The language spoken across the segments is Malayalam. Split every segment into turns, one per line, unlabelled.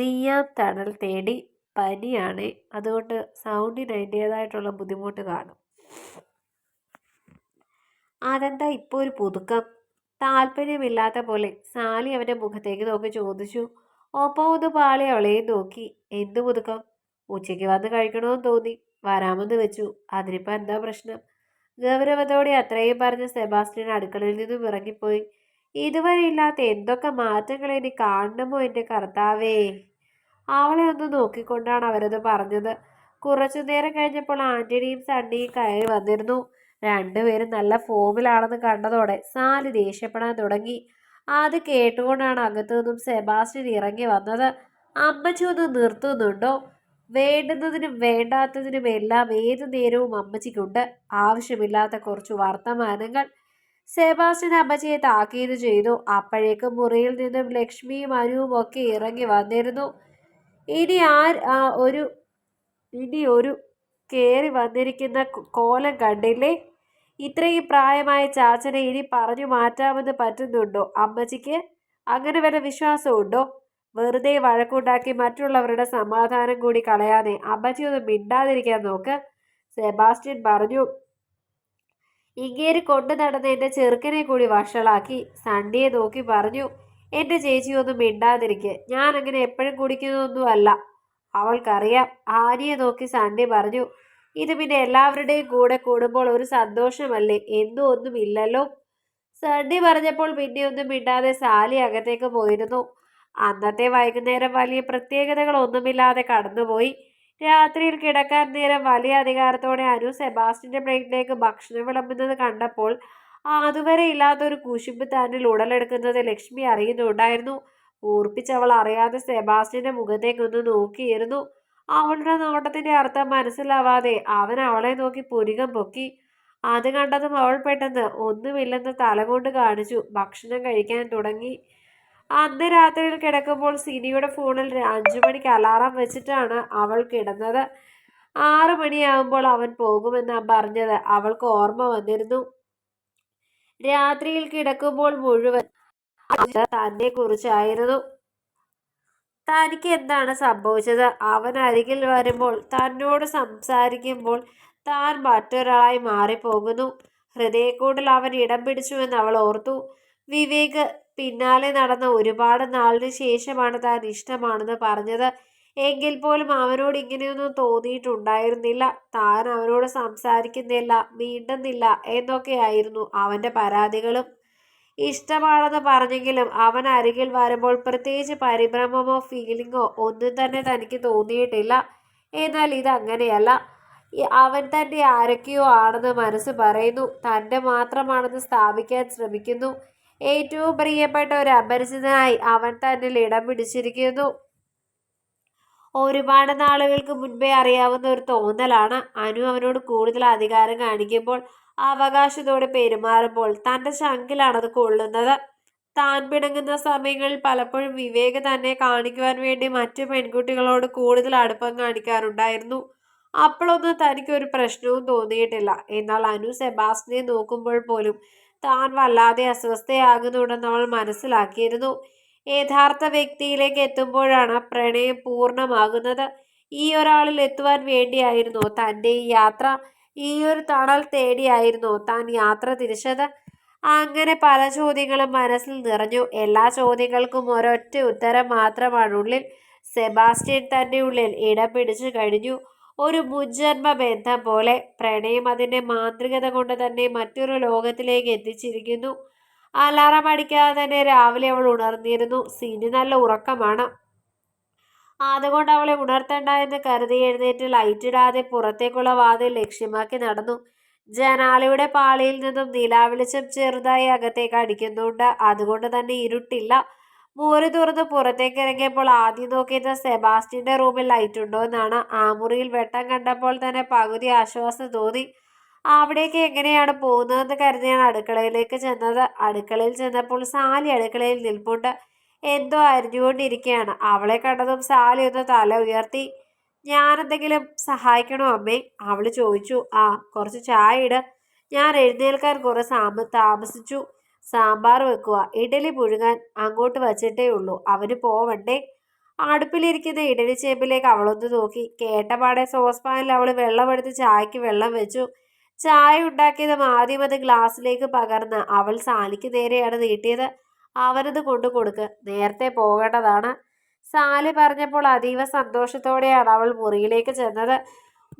നീയാം തണൽ തേടി പനിയാണ്. അതുകൊണ്ട് സൗണ്ടിന് അതിന്റേതായിട്ടുള്ള ബുദ്ധിമുട്ട് കാണും. അതെന്താ ഇപ്പോൾ ഒരു പുതുക്കം? താല്പര്യമില്ലാത്ത പോലെ സാലി അവന്റെ മുഖത്തേക്ക് നോക്കി ചോദിച്ചു. ഒപ്പം ഒന്ന് പാളി അവളെയും നോക്കി. എന്ത് പുതുക്കം? ഉച്ചയ്ക്ക് വന്ന് കഴിക്കണമെന്ന് തോന്നി. വരാമെന്ന് വെച്ചു. അതിനിപ്പോൾ എന്താ പ്രശ്നം? ഗൗരവത്തോടെ അത്രയും പറഞ്ഞ് സെബാസ്റ്റ്യൻ അടുക്കളയിൽ നിന്നും ഇറങ്ങിപ്പോയി. ഇതുവരെ ഇല്ലാത്ത എന്തൊക്കെ മാറ്റങ്ങളെ ഇനി കാണണമോ എന്റെ കർത്താവേ? അവളെ ഒന്ന് നോക്കിക്കൊണ്ടാണ് അവരത് പറഞ്ഞത്. കുറച്ചു നേരം കഴിഞ്ഞപ്പോൾ ആന്റണിയും സണ്ണിയും കയറി വന്നിരുന്നു. രണ്ടുപേരും നല്ല ഫോമിലാണെന്ന് കണ്ടതോടെ സാലി ദേഷ്യപ്പെടാൻ തുടങ്ങി. അത് കേട്ടുകൊണ്ടാണ് അകത്തു നിന്നും സെബാസ്റ്റ്യൻ ഇറങ്ങി വന്നത്. അമ്മച്ചി ഒന്ന് നിർത്തുന്നുണ്ടോ? വേണ്ടുന്നതിനും വേണ്ടാത്തതിനും എല്ലാം ഏതു നേരവും അമ്മച്ചിക്കുണ്ട്. ആവശ്യമില്ലാത്ത കുറച്ച് വർത്തമാനങ്ങൾ. സെബാസ്റ്റ്യൻ അമ്മച്ചിയെ താക്കീത് ചെയ്തു. അപ്പോഴേക്കും മുറിയിൽ നിന്നും ലക്ഷ്മിയും അനുവും ഒക്കെ ഇറങ്ങി വന്നിരുന്നു. ഇനി ആ ഒരു ഇനി ഒരു കയറി വന്നിരിക്കുന്ന കോലം കണ്ടില്ലേ? ഇത്രയും പ്രായമായ ചാച്ചനെ ഇനി പറഞ്ഞു മാറ്റാമെന്ന് പറ്റുന്നുണ്ടോ അമ്മച്ചിക്ക്? അങ്ങനെ വരെ വിശ്വാസമുണ്ടോ വെറുതെ വഴക്കുണ്ടാക്കി മറ്റുള്ളവരുടെ സമാധാനം കൂടി കളയാതെ അമ്മച്ചി ഒന്ന് മിണ്ടാതിരിക്കാൻ നോക്ക്. സെബാസ്റ്റ്യൻ പറഞ്ഞു. ഇങ്ങേര് കൊണ്ടു നടന്ന എന്റെ ചെറുക്കനെ കൂടി വഷളാക്കി സണ്ടിയെ നോക്കി പറഞ്ഞു. എന്റെ ചേച്ചി ഒന്നും മിണ്ടാതിരിക്കെ. ഞാൻ അങ്ങനെ എപ്പോഴും കുടിക്കുന്നതൊന്നുമല്ല. അവൾക്കറിയാം ആനിയെ നോക്കി സണ്ണി പറഞ്ഞു ഇത് പിന്നെ എല്ലാവരുടെയും കൂടെ കൂടുമ്പോൾ ഒരു സന്തോഷമല്ലേ? എന്നും ഒന്നുമില്ലല്ലോ സണ്ണി പറഞ്ഞപ്പോൾ പിന്നെ ഒന്നും മിണ്ടാതെ സാലി അകത്തേക്ക് പോയിരുന്നു. അന്നത്തെ വൈകുന്നേരം വലിയ പ്രത്യേകതകളൊന്നുമില്ലാതെ കടന്നുപോയി. രാത്രിയിൽ കിടക്കാൻ നേരം വലിയ അധികാരത്തോടെ അനു സെബാസ്റ്റിന്റെ പ്ലേറ്റിലേക്ക് ഭക്ഷണം വിളമ്പുന്നത് കണ്ടപ്പോൾ അതുവരെ ഇല്ലാത്തൊരു കുശുമ്പ് തന്നിൽ ഉടലെടുക്കുന്നത് ലക്ഷ്മി അറിയുന്നുണ്ടായിരുന്നു. ഊർപ്പിച്ചവൾ അറിയാതെ സെബാസ്റ്റിന്റെ മുഖത്തേക്കൊന്ന് നോക്കിയിരുന്നു. അവളുടെ നോട്ടത്തിന്റെ അർത്ഥം മനസ്സിലാവാതെ അവൻ അവളെ നോക്കി പുരികം പൊക്കി. അത് കണ്ടതും അവൾ പെട്ടെന്ന് ഒന്നുമില്ലെന്ന് തലകൊണ്ട് കാണിച്ചു. ഭക്ഷണം കഴിക്കാൻ തുടങ്ങി. അന്ന് രാത്രിയിൽ കിടക്കുമ്പോൾ സിനിയുടെ ഫോണിൽ അഞ്ചു മണിക്ക് അലാറം വെച്ചിട്ടാണ് അവൾ കിടന്നത്. ആറു മണിയാകുമ്പോൾ അവൻ പോകുമെന്നാണ് പറഞ്ഞത്. അവൾക്ക് ഓർമ്മ വന്നിരുന്നു. രാത്രിയിൽ കിടക്കുമ്പോൾ മുഴുവൻ തന്നെ കുറിച്ചായിരുന്നു തനിക്ക് എന്താണ് സംഭവിച്ചത്? അവൻ അരികിൽ വരുമ്പോൾ തന്നോട് സംസാരിക്കുമ്പോൾ താൻ മറ്റൊരാളായി മാറിപ്പോകുന്നു. ഹൃദയക്കൂടിൽ അവൻ ഇടം പിടിച്ചുവെന്ന് അവൾ ഓർത്തു. വിവേക് പിന്നാലെ നടന്ന ഒരുപാട് നാളിന് ശേഷമാണ് താൻ ഇഷ്ടമാണെന്ന് പറഞ്ഞത്. എങ്കിൽ പോലും അവനോട് ഇങ്ങനെയൊന്നും തോന്നിയിട്ടുണ്ടായിരുന്നില്ല. താൻ അവനോട് സംസാരിക്കുന്നില്ല മീണ്ടുന്നില്ല എന്നൊക്കെയായിരുന്നു അവന്റെ പരാതികളും. ഇഷ്ടമാണെന്ന് പറഞ്ഞെങ്കിലും അവൻ അരികിൽ വരുമ്പോൾ പ്രത്യേകിച്ച് പരിഭ്രമമോ ഫീലിങ്ങോ ഒന്നും തന്നെ തനിക്ക് തോന്നിയിട്ടില്ല. എന്നാൽ ഇതങ്ങനെയല്ല. അവൻ തന്റെ ആരൊക്കെയോ ആണെന്ന് മനസ്സ് പറയുന്നു. തന്റെ മാത്രമാണെന്ന് സ്ഥാപിക്കാൻ ശ്രമിക്കുന്നു. ഏറ്റവും പ്രിയപ്പെട്ട ഒരു അപരിചിതനായി അവൻ തന്നിൽ ഇടം പിടിച്ചിരിക്കുന്നു. ഒരുപാട് നാളുകൾക്ക് മുൻപേ അറിയാവുന്ന ഒരു തോന്നലാണ്. അനു അവനോട് കൂടുതൽ അധികാരം കാണിക്കുമ്പോൾ അവകാശത്തോടെ പെരുമാറുമ്പോൾ തന്റെ ശങ്കിലാണത് കൊള്ളുന്നത്. താൻ പിണങ്ങുന്ന സമയങ്ങളിൽ പലപ്പോഴും വിവേക തന്നെ കാണിക്കുവാൻ വേണ്ടി മറ്റു പെൺകുട്ടികളോട് കൂടുതൽ അടുപ്പം കാണിക്കാറുണ്ടായിരുന്നു. അപ്പോഴൊന്നും തനിക്കൊരു പ്രശ്നവും തോന്നിയിട്ടില്ല. എന്നാൽ അനു സെബാസ്റ്റിനെ നോക്കുമ്പോൾ പോലും താൻ വല്ലാതെ അസ്വസ്ഥയാകുന്നുണ്ടെന്ന് അവൾ മനസ്സിലാക്കിയിരുന്നു. യഥാർത്ഥ വ്യക്തിയിലേക്ക് എത്തുമ്പോഴാണ് പ്രണയം പൂർണമാകുന്നത്. ഈ ഒരാളിൽ എത്തുവാൻ വേണ്ടിയായിരുന്നു തന്റെ ഈ യാത്ര. ഈ ഒരു തണൽ തേടിയായിരുന്നു താൻ യാത്ര തിരിച്ചത്. അങ്ങനെ പല ചോദ്യങ്ങളും മനസ്സിൽ നിറഞ്ഞു. എല്ലാ ചോദ്യങ്ങൾക്കും ഒരൊറ്റ ഉത്തരം മാത്രമാണ് ഉള്ളിൽ. സെബാസ്റ്റ്യൻ തന്റെ ഉള്ളിൽ ഇടം പിടിച്ചു കഴിഞ്ഞു. ഒരു മുജ്ജന്മ ബന്ധം പോലെ പ്രണയം അതിന്റെ മാന്ത്രികത കൊണ്ട് തന്നെ മറ്റൊരു ലോകത്തിലേക്ക് എത്തിച്ചിരിക്കുന്നു. അലാറം അടിക്കാതെ തന്നെ രാവിലെ അവൾ ഉണർന്നിരുന്നു. സിനി നല്ല ഉറക്കമാണ്. അതുകൊണ്ട് അവളെ ഉണർത്തണ്ട എന്ന് കരുതി എഴുന്നേറ്റ് ലൈറ്റ് ഇടാതെ പുറത്തേക്കുള്ള വാതിൽ ലക്ഷ്യമാക്കി നടന്നു. ജനാലയുടെ പാളിയിൽ നിന്നും നിലാവെളിച്ചം ചെറുതായി അകത്തേക്ക് അടിക്കുന്നുണ്ട്. അതുകൊണ്ട് തന്നെ ഇരുട്ടില്ല. മൂറി തുറന്ന് പുറത്തേക്ക് ഇറങ്ങിയപ്പോൾ ആദ്യം നോക്കിയത് സെബാസ്റ്റിന്റെ റൂമിൽ ലൈറ്റ് ഉണ്ടോ എന്നാണ്. ആ മുറിയിൽ വെട്ടം കണ്ടപ്പോൾ തന്നെ പകുതി ആശ്വാസം തോന്നി. അവിടേക്ക് എങ്ങനെയാണ് പോകുന്നതെന്ന് കരുതിയാണ് അടുക്കളയിലേക്ക് ചെന്നത്. അടുക്കളയിൽ ചെന്നപ്പോൾ സാലി അടുക്കളയിൽ നിൽപ്പുണ്ട്. എന്തോ അരിഞ്ഞുകൊണ്ടിരിക്കുകയാണ്. അവളെ കണ്ടതും സാലി ഒന്ന് തല ഉയർത്തി ഞാനെന്തെങ്കിലും സഹായിക്കണോ അമ്മേ? അവൾ ചോദിച്ചു. ആ കുറച്ച് ചായ ഇട്. ഞാൻ എഴുന്നേൽക്കാൻ കുറേ സാമ്പ താമസിച്ചു. സാമ്പാർ വെക്കുക. ഇഡലി പുഴുങ്ങാൻ അങ്ങോട്ട് വച്ചിട്ടേ ഉള്ളൂ. അവന് പോവണ്ടേ? അടുപ്പിലിരിക്കുന്ന ഇഡലി ചേമ്പിലേക്ക് അവളൊന്ന് നോക്കി. കേട്ടപാടെ സോസ്പാനിൽ അവൾ വെള്ളമെടുത്ത് ചായക്ക് വെള്ളം വെച്ചു. ചായ ഉണ്ടാക്കിയതും ആദ്യം അത് ഗ്ലാസ്സിലേക്ക് പകർന്ന് അവൾ സാലിക്ക് നേരെയാണ് നീട്ടിയത്. അവനത് കൊണ്ടു കൊടുക്ക്. നേരത്തെ പോകേണ്ടതാണ്. സാലി പറഞ്ഞപ്പോൾ അതീവ സന്തോഷത്തോടെയാണ് അവൾ മുറിയിലേക്ക് ചെന്നത്.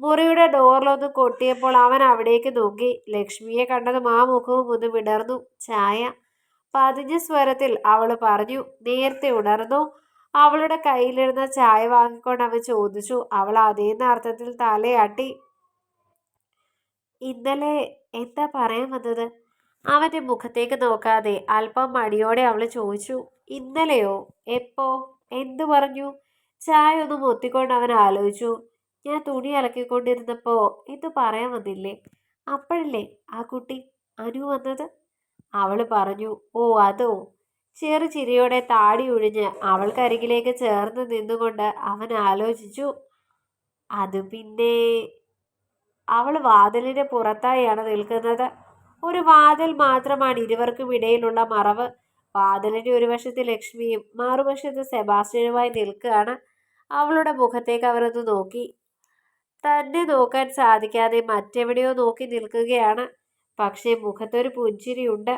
മുറിയുടെ ഡോറിലൊന്ന് കൊട്ടിയപ്പോൾ അവൻ അവിടേക്ക് നോക്കി. ലക്ഷ്മിയെ കണ്ടതും ആ മുഖവും ഒന്ന് വിടർന്നു. ചായ. പതിഞ്ഞ സ്വരത്തിൽ അവൾ പറഞ്ഞു നേരത്തെ ഉണർന്നു. അവളുടെ കയ്യിലിരുന്ന ചായ വാങ്ങിക്കൊണ്ട് അവൻ ചോദിച്ചു. അവൾ അതേന്ന അർത്ഥത്തിൽ തലയാട്ടി. ഇന്നലെ എന്താ പറയാൻ വന്നത്? അവന്റെ മുഖത്തേക്ക് നോക്കാതെ അല്പം മടിയോടെ അവൾ ചോദിച്ചു ഇന്നലെയോ? എപ്പോ? എന്തു പറഞ്ഞു? ചായ ഒന്ന് മൊത്തിക്കൊണ്ട് അവൻ ആലോചിച്ചു. ഞാൻ തുണി അലക്കിക്കൊണ്ടിരുന്നപ്പോൾ എന്തു പറയാൻ വന്നില്ലേ? അപ്പോഴല്ലേ ആ കുട്ടി അനു വന്നത്? അവൾ പറഞ്ഞു ഓ അതോ. ചെറു ചിരിയോടെ താടി ഒഴിഞ്ഞ് അവൾക്കരികിലേക്ക് ചേർന്ന് നിന്നുകൊണ്ട് അവൻ ആലോചിച്ചു. അത് പിന്നെ അവൾ വാതിലിന് പുറത്തായാണ് നിൽക്കുന്നത്. ഒരു വാതിൽ മാത്രമാണ് ഇരുവർക്കും ഇടയിലുള്ള മറവ്. വാതിലിന്റെ ഒരു വശത്ത് ലക്ഷ്മിയും മറുവശത്ത് സെബാസ്റ്റ്യനുമായി നിൽക്കുകയാണ്. അവളുടെ മുഖത്തേക്ക് അവരൊന്ന് നോക്കി. തന്നെ നോക്കാൻ സാധിക്കാതെ മറ്റെവിടെയോ നോക്കി നിൽക്കുകയാണ്. പക്ഷേ മുഖത്തൊരു പുഞ്ചിരിയുണ്ട്.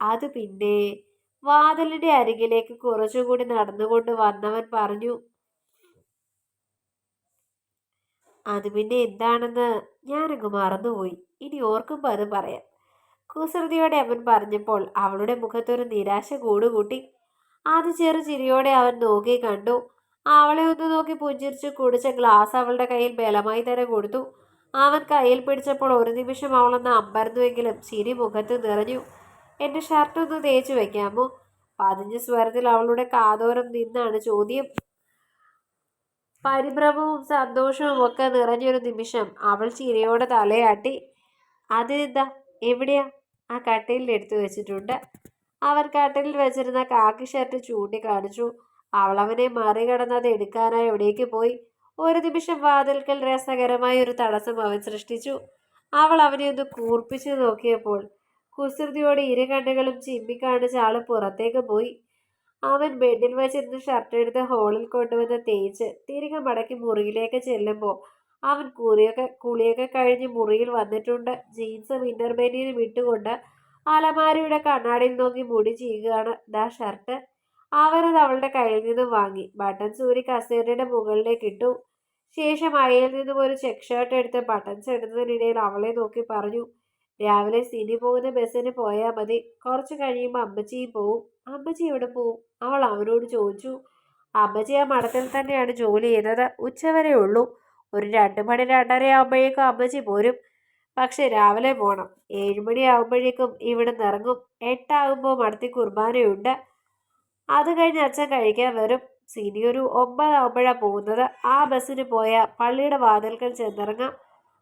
അത് പിന്നെ വാതിലിന്റെ അരികിലേക്ക് കുറച്ചുകൂടി നടന്നുകൊണ്ട് വന്നവൻ പറഞ്ഞു അത് പിന്നെ എന്താണെന്ന് ഞാനങ്ങ് മറന്നുപോയി. ഇനി ഓർക്കുമ്പോൾ അത് പറയാം. കുസൃതിയോടെ അവൻ പറഞ്ഞപ്പോൾ അവളുടെ മുഖത്തൊരു നിരാശ കൂടുകൂട്ടി. അത് ചെറു ചിരിയോടെ അവൻ നോക്കി കണ്ടു. അവളെ ഒന്ന് നോക്കി പുഞ്ചിരിച്ച് കുടിച്ച ഗ്ലാസ് അവളുടെ കയ്യിൽ ബലമായി തന്നെ കൊടുത്തു. അവൻ കയ്യിൽ പിടിച്ചപ്പോൾ ഒരു നിമിഷം അവളൊന്ന് അമ്പരന്നുവെങ്കിലും ചിരി മുഖത്ത് നിറഞ്ഞു. എന്റെ ഷർട്ടൊന്ന് തേച്ച് വെക്കാമോ? പതിഞ്ഞ സ്വരത്തിൽ അവളുടെ കാതോരം നിന്നാണ് ചോദ്യം. പരിഭ്രമവും സന്തോഷവും ഒക്കെ നിറഞ്ഞൊരു നിമിഷം അവൾ ചിരിയോടെ തലയാട്ടി അതിനെന്താ എവിടെയാ? ആ കട്ടയിൽ എടുത്തു വെച്ചിട്ടുണ്ട്. അവർ കട്ടലിൽ വെച്ചിരുന്ന കാക്കി ഷർട്ട് ചൂണ്ടിക്കാണിച്ചു അവൾ അവനെ മറികടന്ന് എടുക്കാനായി എവിടേക്ക് പോയി? ഒരു നിമിഷം വാതിൽക്കൽ രസകരമായ ഒരു തടസ്സം അവൻ സൃഷ്ടിച്ചു. അവൾ അവനെ ഒന്ന് കൂർപ്പിച്ചു നോക്കിയപ്പോൾ കുസൃതിയോടെ ഇരു കണ്ണുകളും ചിമ്മിക്കാണിച്ച് ആൾ പുറത്തേക്ക് പോയി. അവൻ ബെഡിൽ വച്ചിരുന്ന് ഷർട്ട് എടുത്ത് ഹോളിൽ കൊണ്ടുവന്ന് തേച്ച് തിരികെ മടക്കി മുറിയിലേക്ക് ചെല്ലുമ്പോൾ അവൻ കുറിയൊക്കെ കുളിയൊക്കെ കഴിഞ്ഞ് മുറിയിൽ വന്നിട്ടുണ്ട്. ജീൻസും ഇന്നർ ബനിയനും ഇട്ടുകൊണ്ട് അലമാരിയുടെ കണ്ണാടിയിൽ നോക്കി മുടി ചെയ്യുകയാണ് ദാ ഷർട്ട് അവനത് അവളുടെ കയ്യിൽ നിന്നും വാങ്ങി. ബട്ടൺ സൂര്യ കസേരയുടെ മുകളിലേക്ക് ഇട്ടു. ശേഷം അയയിൽ നിന്നും ഒരു ചെക്ക് ഷർട്ട് എടുത്ത് ബട്ടൺസ് ഇടുന്നതിനിടയിൽ അവളെ നോക്കി പറഞ്ഞു രാവിലെ സിനി പോകുന്ന ബസ്സിന് പോയാൽ മതി. കുറച്ച് കഴിയുമ്പോൾ അമ്മച്ചിയും പോവും. അമ്മച്ചി എവിടെ പോവും? അവൾ അവനോട് ചോദിച്ചു അമ്മച്ചി ആ മഠത്തിൽ തന്നെയാണ് ജോലി ചെയ്യുന്നത്. ഉച്ചവരെ ഉള്ളൂ. ഒരു രണ്ട് മണി രണ്ടര ആകുമ്പോഴേക്കും അമ്മച്ചി പോരും. പക്ഷെ രാവിലെ പോകണം ഏഴുമണി ആകുമ്പോഴേക്കും ഇവിടെ നിന്ന് ഇറങ്ങും. എട്ടാകുമ്പോൾ മടത്തി കുർബാനയുണ്ട് അത് കഴിഞ്ഞ് അച്ഛൻ കഴിക്കാൻ വരും. സിനി ഒരു ഒമ്പതാകുമ്പോഴാണ് പോകുന്നത്. ആ ബസ്സിന് പോയാൽ പള്ളിയുടെ വാതിൽക്കൽ ചെന്നിറങ്ങാം.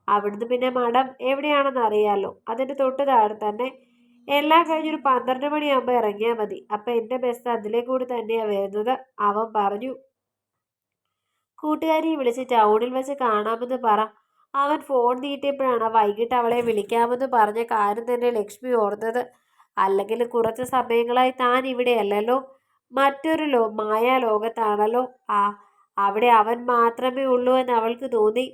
അവിടുന്ന് പിന്നെ മഠം എവിടെയാണെന്ന് അറിയാമല്ലോ അതിന്റെ തൊട്ട് താഴെ തന്നെ എല്ലാം കഴിഞ്ഞൊരു പന്ത്രണ്ട് മണിയാകുമ്പോൾ ഇറങ്ങിയാൽ മതി. അപ്പം എന്റെ ബസ് അതിലേ കൂടി തന്നെയാണ് വരുന്നത്. അവൻ പറഞ്ഞു കൂട്ടുകാരിയെ വിളിച്ച് ടൗണിൽ വെച്ച് കാണാമെന്ന് പറ. അവൻ ഫോൺ നീട്ടിയപ്പോഴാണ് വൈകിട്ട് അവളെ വിളിക്കാമെന്ന് പറഞ്ഞ കാര്യം തന്നെ ലക്ഷ്മി ഓർത്തത്. അല്ലെങ്കിൽ കുറച്ച് സമയങ്ങളായി താൻ ഇവിടെയല്ലല്ലോ. മറ്റൊരു ലോ മായാലോകത്താണല്ലോ. ആ അവിടെ അവൻ മാത്രമേ ഉള്ളൂ എന്ന് അവൾക്ക് തോന്നി.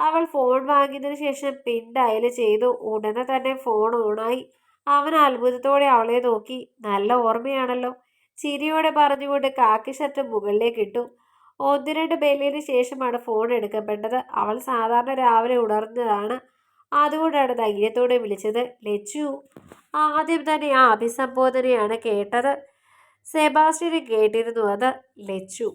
അവൾ ഫോൺ വാങ്ങിയതിനു ശേഷം പിൻ ഡയൽ ചെയ്തു ഉടനെ തന്നെ ഫോൺ ഓണായി അവൻ അത്ഭുതത്തോടെ അവളെ നോക്കി. നല്ല ഓർമ്മയാണല്ലോ. ചിരിയോടെ പറഞ്ഞുകൊണ്ട് കാക്കി ഷർട്ട് മുകളിലേക്ക് ഇട്ടു. ഒന്ന് രണ്ട് ബെല്ലിന് ശേഷമാണ് ഫോൺ എടുക്കപ്പെട്ടത്. അവൾ സാധാരണ രാവിലെ ഉണർന്നതാണ്. അതുകൊണ്ടാണ് ധൈര്യത്തോടെ വിളിച്ചത്. ലച്ചു ആദ്യം തന്നെ ആ അഭിസംബോധനയാണ് കേട്ടത്. സെബാസ്റ്റ്യന് കേട്ടിരുന്നു അത്. ലച്ചു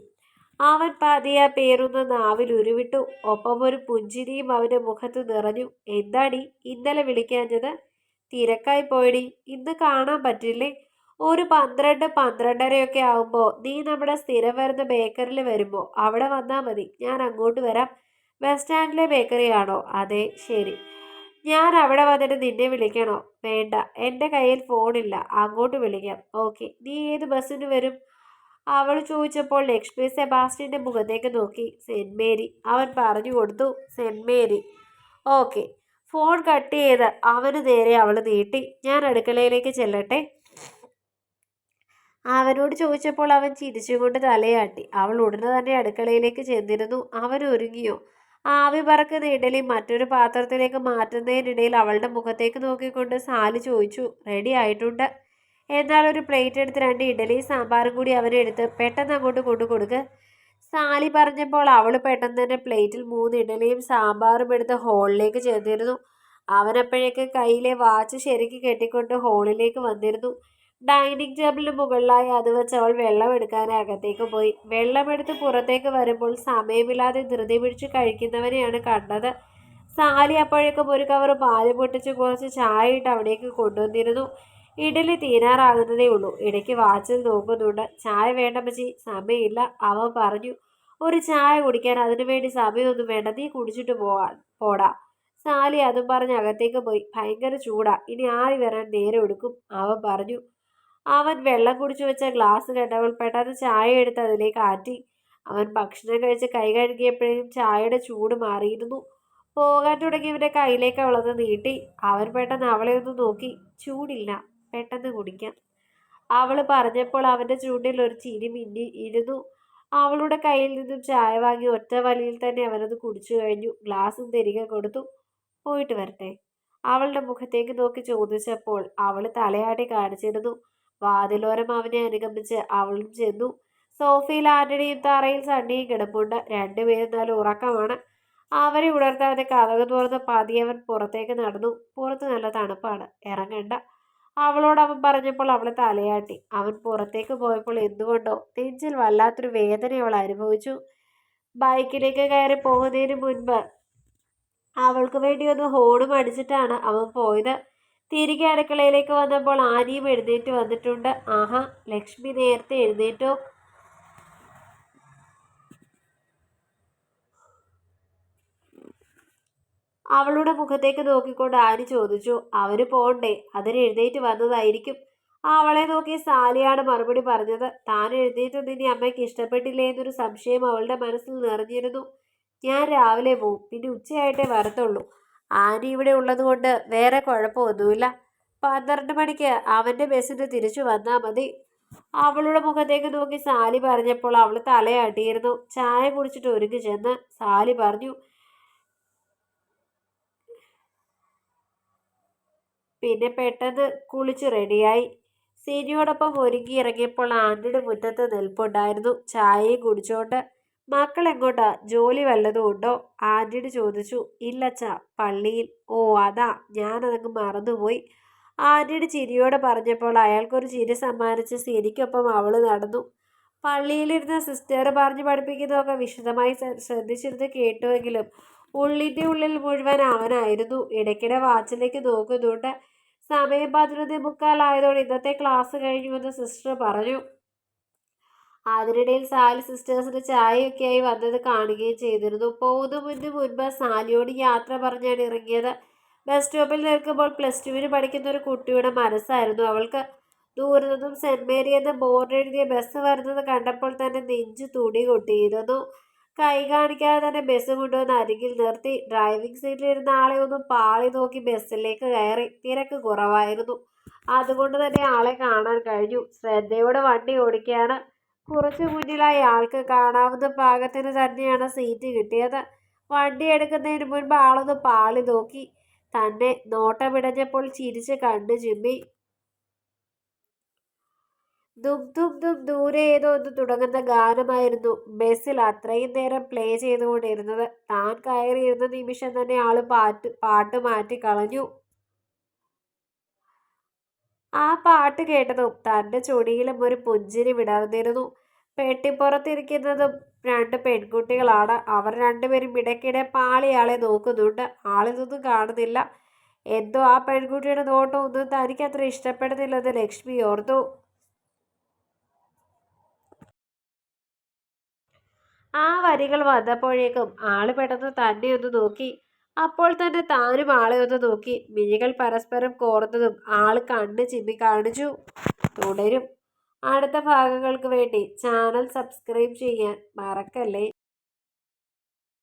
അവൻ പതിയെ പേരൊന്ന് നാവിൽ ഉരുവിട്ടു. ഒപ്പം ഒരു പുഞ്ചിരിയും അവന്റെ മുഖത്ത് നിറഞ്ഞു. എന്താടി ഇന്നലെ വിളിക്കാഞ്ഞത്? തിരക്കായി പോയടി. ഇന്ന് കാണാൻ പറ്റില്ലേ? ഒരു പന്ത്രണ്ട് പന്ത്രണ്ടരയൊക്കെ ആവുമ്പോൾ നീ നമ്മുടെ സ്ഥിരം വരുന്ന ബേക്കറിൽ വരുമ്പോൾ അവിടെ വന്നാൽ മതി. ഞാൻ അങ്ങോട്ട് വരാം. ബസ് സ്റ്റാൻഡിലെ ബേക്കറിയാണോ അതെ ശരി. ഞാൻ അവിടെ വന്നിട്ട് നിന്നെ വിളിക്കണോ? വേണ്ട എന്റെ കയ്യിൽ ഫോണില്ല. അങ്ങോട്ട് വിളിക്കാം. ഓക്കെ. നീ ഏത് ബസ്സിന് വരും? അവൾ ചോദിച്ചപ്പോൾ ലക്ഷ്മി സെബാസ്റ്റിന്റെ മുഖത്തേക്ക് നോക്കി. സെന്റ് മേരി അവൻ പറഞ്ഞു കൊടുത്തു. Saint Mary. Okay. Phone cut ചെയ്ത് അവന് നേരെ അവൾ നീട്ടി. ഞാൻ അടുക്കളയിലേക്ക് ചെല്ലട്ടെ? അവനോട് ചോദിച്ചപ്പോൾ അവൻ ചിരിച്ചുകൊണ്ട് തലയാട്ടി. അവൾ ഉടനെ തന്നെ അടുക്കളയിലേക്ക് ചെന്നിരുന്നു. അവൻ ഒരുങ്ങിയോ? ആവി പറക്കുന്ന ഇഡലി മറ്റൊരു പാത്രത്തിലേക്ക് മാറ്റുന്നതിനിടയിൽ അവളുടെ മുഖത്തേക്ക് നോക്കിക്കൊണ്ട് സാലി ചോദിച്ചു. റെഡി ആയിട്ടുണ്ട്. എന്നാൽ ഒരു പ്ലേറ്റ് എടുത്ത് രണ്ട് ഇഡലി സാമ്പാറും കൂടി അവനെടുത്ത് പെട്ടെന്ന് അങ്ങോട്ട് കൊണ്ടു കൊടുക്ക്. സാലി പറഞ്ഞപ്പോൾ അവൾ പെട്ടെന്ന് തന്നെ പ്ലേറ്റിൽ മൂന്ന് ഇഡലിയും സാമ്പാറും എടുത്ത് ഹോളിലേക്ക് ചേർന്നിരുന്നു അവനപ്പോഴേക്ക് കയ്യിലെ വാച്ച് ശരിക്ക് കെട്ടിക്കൊണ്ട് ഹോളിലേക്ക് വന്നിരുന്നു. ഡൈനിങ് ടേബിളിന് മുകളിലായി അത് വെച്ച് അവൾ വെള്ളം എടുക്കാൻ അകത്തേക്ക് പോയി. വെള്ളമെടുത്ത് പുറത്തേക്ക് വരുമ്പോൾ സമയമില്ലാതെ ധൃതി പിടിച്ച് കഴിക്കുന്നവനെയാണ് കണ്ടത്. സാലി അപ്പോഴേക്കും ഒരു കവർ പാൽ പൊട്ടിച്ച് കുറച്ച് ചായ ഇട്ട് അവിടേക്ക് കൊണ്ടുവന്നിരുന്നു. ഇഡലി തീരാറാകുന്നതേ ഉള്ളൂ. ഇടയ്ക്ക് വാച്ചിൽ നോക്കുന്നുണ്ട്. ചായ വേണ്ട പച്ചി സമയമില്ല. അവൻ പറഞ്ഞു ഒരു ചായ കുടിക്കാൻ അതിനുവേണ്ടി സമയമൊന്നും വേണ്ട. നീ കുടിച്ചിട്ട് പോവാൻ പോടാ. സാലി അതും പറഞ്ഞ് അകത്തേക്ക് പോയി. ഭയങ്കര ചൂടാ. ഇനി ആറി വരാൻ നേരം എടുക്കും. അവൻ പറഞ്ഞു അവൻ വെള്ളം കുടിച്ചു വെച്ച ഗ്ലാസ് കണ്ടവൾ പെട്ടെന്ന് ചായ എടുത്ത് അതിലേക്ക് ആറ്റി. അവൻ ഭക്ഷണം കഴിച്ച് കൈ കഴുകിയപ്പോഴേക്കും ചായയുടെ ചൂട് മാറിയിരുന്നു. പോകാൻ തുടങ്ങിയവന്റെ കയ്യിലേക്ക് അവളത് നീട്ടി. അവൻ പെട്ടെന്ന് അവളെ ഒന്ന് നോക്കി. ചൂടില്ല. പെട്ടെന്ന് കുടിക്കാം. അവൾ പറഞ്ഞപ്പോൾ അവന്റെ ചൂണ്ടിൽ ഒരു ചിരി മിന്നി ഇരുന്നു. അവളുടെ കയ്യിൽ നിന്നും ചായ വാങ്ങി ഒറ്റ വലിയിൽ തന്നെ അവനത് കുടിച്ചു കഴിഞ്ഞു. ഗ്ലാസും തിരികെ കൊടുത്തു. പോയിട്ട് വരട്ടെ. അവളുടെ മുഖത്തേക്ക് നോക്കി ചോദിച്ചപ്പോൾ അവൾ തലയാട്ടി കാണിച്ചിരുന്നു. വാതിലോരം അവനെ അനുഗമിച്ച് അവളും ചെന്നു. സോഫയിൽ ആന്റണിയും തറയിൽ സണ്ണിയും കിടപ്പുണ്ട്. രണ്ടുപേരും നല്ല ഉറക്കമാണ്. അവരെ ഉണർത്താതെ കഥക തുറന്ന് പതിയവൻ പുറത്തേക്ക് നടന്നു. പുറത്ത് നല്ല തണുപ്പാണ്. ഇറങ്ങണ്ട. അവളോട് അവൻ പറഞ്ഞപ്പോൾ അവൾ തലയാട്ടി. അവൻ പുറത്തേക്ക് പോയപ്പോൾ എന്തുകൊണ്ടോ നെഞ്ചിൽ വല്ലാത്തൊരു വേദന അവൾ അനുഭവിച്ചു. ബൈക്കിലേക്ക് കയറി പോകുന്നതിന് മുൻപ് അവൾക്ക് വേണ്ടി ഒന്ന് ഹോണും അടിച്ചിട്ടാണ് അവൻ പോയത്. തിരികെ അടുക്കളയിലേക്ക് വന്നപ്പോൾ ആനിയും എഴുന്നേറ്റ് വന്നിട്ടുണ്ട്. ആഹാ ലക്ഷ്മി നേരത്തെ എഴുന്നേറ്റോ? അവളുടെ മുഖത്തേക്ക് നോക്കിക്കൊണ്ട് ആനി ചോദിച്ചു? അവർ പോണ്ടേ. അതിന് എഴുന്നേറ്റ് വന്നതായിരിക്കും. അവളെ നോക്കി സാലിയാണ് മറുപടി പറഞ്ഞത്. താൻ എഴുന്നേറ്റത് ഇനി അമ്മയ്ക്ക് ഇഷ്ടപ്പെട്ടില്ലേ എന്നൊരു സംശയം അവളുടെ മനസ്സിൽ നിറഞ്ഞിരുന്നു. ഞാൻ രാവിലെ പോവും. പിന്നെ ഉച്ചയായിട്ടേ വരത്തുള്ളൂ. ആനി ഇവിടെ ഉള്ളതുകൊണ്ട് വേറെ കുഴപ്പമൊന്നുമില്ല. പന്ത്രണ്ട് മണിക്ക് അവന്റെ ബസ്സിന് തിരിച്ചു വന്നാൽ മതി. അവളുടെ മുഖത്തേക്ക് നോക്കി സാലി പറഞ്ഞപ്പോൾ അവൾ തലയാട്ടിയിരുന്നു. ചായ കുടിച്ചിട്ട് ഒരുങ്ങി ചെന്ന് സാലി പറഞ്ഞു പിന്നെ പെട്ടെന്ന് കുളിച്ച് റെഡിയായി. സിനിയോടൊപ്പം ഒരുങ്ങി ഇറങ്ങിയപ്പോൾ ആന്റിയുടെ മുറ്റത്ത് നിൽപ്പുണ്ടായിരുന്നു. ചായയും കുടിച്ചോണ്ട്. മക്കൾ എങ്ങോട്ടാ? ജോലി വല്ലതും ഉണ്ടോ? ആന്റിയുടെ ചോദിച്ചു. ഇല്ലച്ച പള്ളിയിൽ. ഓ അതാ. ഞാനതങ്ങ് മറന്നുപോയി. ആന്റിയുടെ ചിരിയോടെ പറഞ്ഞപ്പോൾ അയാൾക്കൊരു ചിരി സമ്മാനിച്ച് സിനിക്കൊപ്പം അവൾ നടന്നു. പള്ളിയിലിരുന്ന സിസ്റ്റർ പറഞ്ഞു പഠിപ്പിക്കുന്നതൊക്കെ വിശദമായി ശ്രദ്ധിച്ചിരുന്ന് കേട്ടുവെങ്കിലും ഉള്ളിന്റെ ഉള്ളിൽ മുഴുവൻ അവനായിരുന്നു. ഇടയ്ക്കിടെ വാച്ചിലേക്ക് നോക്കുന്നുണ്ട് സമയം പതിനൊന്നേ മുക്കാലായതോടെ ഇന്നത്തെ ക്ലാസ് കഴിഞ്ഞുവെന്ന് സിസ്റ്റർ പറഞ്ഞു. അതിനിടയിൽ സാലി സിസ്റ്റേഴ്സിന് ചായയൊക്കെയായി വന്നത് കാണുകയും ചെയ്തിരുന്നു. പോകുന്ന മുന്നേ മുൻപ് സാലിയോട് യാത്ര പറഞ്ഞാണ് ഇറങ്ങിയത്. ബസ് സ്റ്റോപ്പിൽ നിൽക്കുമ്പോൾ പ്ലസ് ടുവിന് പഠിക്കുന്ന ഒരു കുട്ടിയുടെ മനസ്സായിരുന്നു അവൾക്ക്. ദൂരെ നിന്നും സെന്റ് മേരി എന്ന ബോർഡ് എഴുതിയ ബസ് വരുന്നത് കണ്ടപ്പോൾ തന്നെ നെഞ്ചു തുടി കൊട്ടിയിരുന്നു കൈ കാണിക്കാതെ തന്നെ ബസ് കൊണ്ടുവന്ന് അരികിൽ നിർത്തി ഡ്രൈവിംഗ് സീറ്റിലിരുന്ന ആളെ ഒന്ന് പാളി നോക്കി ബസ്സിലേക്ക് കയറി. തിരക്ക് കുറവായിരുന്നു. അതുകൊണ്ട് തന്നെ ആളെ കാണാൻ കഴിഞ്ഞു. ശ്രദ്ധയോടെ വണ്ടി ഓടിക്കുകയാണ്. കുറച്ച് മുന്നിലായി ആൾക്ക് കാണാവുന്ന പാകത്തിന് തന്നെയാണ് സീറ്റ് കിട്ടിയത്. വണ്ടി എടുക്കുന്നതിന് മുൻപ് ആളൊന്ന് പാളി നോക്കി. തന്നെ നോട്ടമിടഞ്ഞപ്പോൾ ചിരിച്ച് കണ്ടു ചിമ്മി ദും ദുബ് ദുബ് ദൂരെ ഏതോ ഒന്ന് തുടങ്ങുന്ന ഗാനമായിരുന്നു. ബസ്സിൽ അത്രയും നേരം പ്ലേ ചെയ്തുകൊണ്ടിരുന്നത്. താൻ കയറിയിരുന്ന നിമിഷം തന്നെ ആൾ പാട്ട് പാട്ട് മാറ്റി കളഞ്ഞു. ആ പാട്ട് കേട്ടതും തന്റെ ചൊടിയിലും ഒരു പുഞ്ചിരി വിടർന്നിരുന്നു. പെട്ടിപ്പുറത്തിരിക്കുന്നതും രണ്ട് പെൺകുട്ടികളാണ്. അവർ രണ്ടുപേരും ഇടയ്ക്കിടെ പാളിയാളെ നോക്കുന്നുണ്ട്. ആളിതൊന്നും കാണുന്നില്ല. എന്തോ ആ പെൺകുട്ടിയുടെ നോട്ടം ഒന്നും തനിക്കത്ര ഇഷ്ടപ്പെടുന്നില്ലെന്ന് ലക്ഷ്മി ഓർത്തു. ആ വരികൾ വന്നപ്പോഴേക്കും ആൾ പെട്ടെന്ന് തന്നെ ഒന്ന് നോക്കി. അപ്പോൾ തന്നെ താനും ആളെ ഒന്ന് നോക്കി. മിഴികൾ പരസ്പരം കോർന്നതും ആൾ കണ്ണ് ചിമ്മി കാണിച്ചു. തുടരും. അടുത്ത ഭാഗങ്ങൾക്ക് വേണ്ടി ചാനൽ സബ്സ്ക്രൈബ് ചെയ്യാൻ മറക്കല്ലേ?